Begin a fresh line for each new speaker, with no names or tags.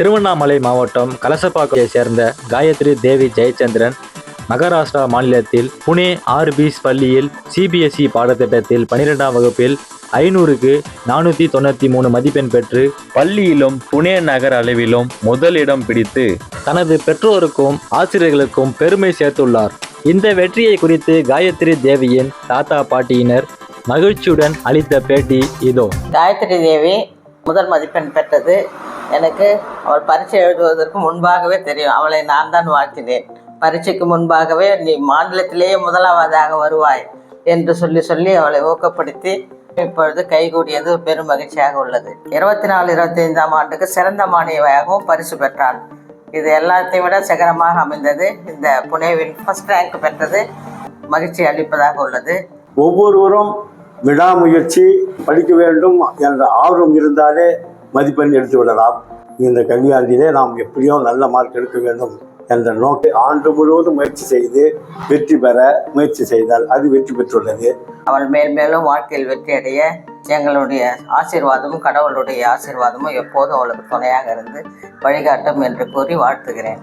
திருவண்ணாமலை மாவட்டம் கலசப்பாக்கையை சேர்ந்த காயத்ரி தேவி ஜெயச்சந்திரன் மகாராஷ்டிரா மாநிலத்தில் புனே ஆர்பிஸ் பள்ளியில் சிபிஎஸ்இ பாடத்திட்டத்தில் பனிரெண்டாம் வகுப்பில் ஐநூறுக்கு நானூற்றி தொண்ணூற்றி மூணு மதிப்பெண் பெற்று பள்ளியிலும் புனே நகர் அளவிலும் முதலிடம் பிடித்து தனது பெற்றோருக்கும் ஆசிரியர்களுக்கும் பெருமை சேர்த்துள்ளார். இந்த வெற்றியை குறித்து காயத்ரி தேவியின் தாத்தா பாட்டியினர் மகிழ்ச்சியுடன் அளித்த பேட்டி இதோ.
காயத்ரி தேவி முதல் மதிப்பெண் பெற்றது எனக்கு அவள் பரீட்சை எழுதுவதற்கு முன்பாகவே தெரியும். அவளை நான் தான் வாழ்த்தினேன். பரீட்சைக்கு முன்பாகவே நீ மாநிலத்திலேயே முதலாவதாக வருவாய் என்று சொல்லி சொல்லி அவளை ஊக்கப்படுத்தி இப்பொழுது கைகூடியது பெரும் மகிழ்ச்சியாக உள்ளது. இருபத்தி நாலு இருபத்தி ஐந்தாம் ஆண்டுக்கு சிறந்த மாணவியாகவும் பரிசு பெற்றாள். இது எல்லாத்தையும் விட சிகரமாக அமைந்தது. இந்த புனேவில் ஃபர்ஸ்ட் ரேங்க் பெற்றது மகிழ்ச்சி அளிப்பதாக உள்ளது.
ஒவ்வொருவரும் விடாமுயற்சி படிக்க வேண்டும் என்ற ஆர்வம் இருந்தாலே மதிப்பெண் எடுத்து விடலாம். இந்த கல்வியாண்டிலே நாம் எப்படியோ நல்ல மார்க் எடுக்க வேண்டும் என்ற நோக்கை ஆண்டு முழுவதும் முயற்சி செய்து வெற்றி பெற முயற்சி செய்தால் அது வெற்றி பெற்றுள்ளது.
அவள் மேல் மேலும் வாழ்க்கையில் வெற்றி அடைய எங்களுடைய ஆசீர்வாதமும் கடவுளுடைய ஆசீர்வாதமும் எப்போதும் அவளுக்கு துணையாக இருந்து வழிகாட்டும் என்று கூறி வாழ்த்துகிறேன்.